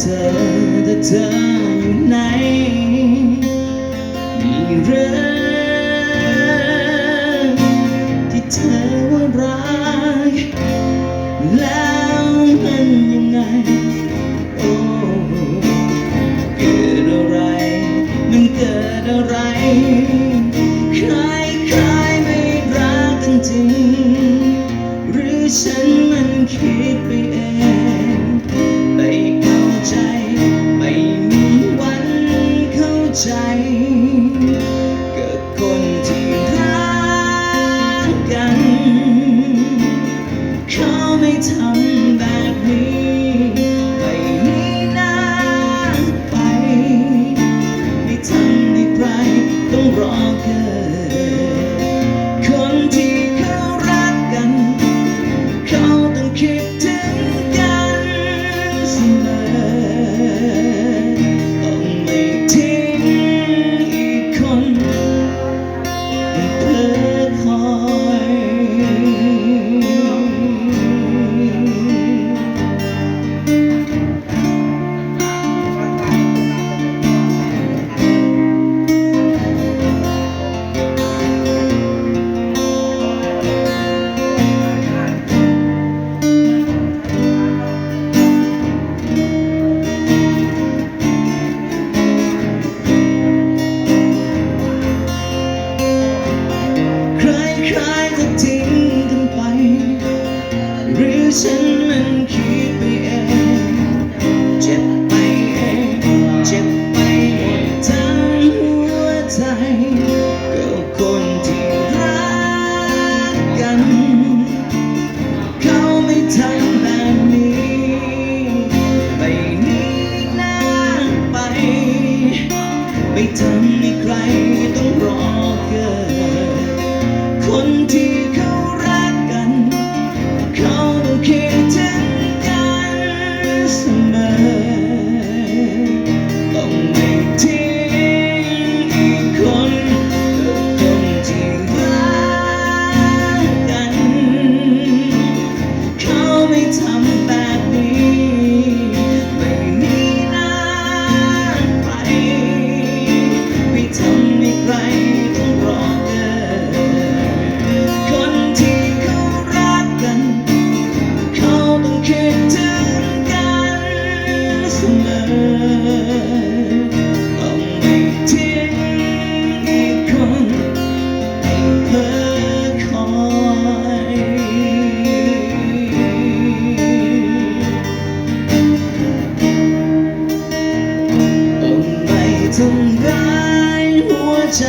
เธอแต่เธอ รอเกิคนที่เขารักกัน เขาต้องคิด listen ทำร้ายหัวใจ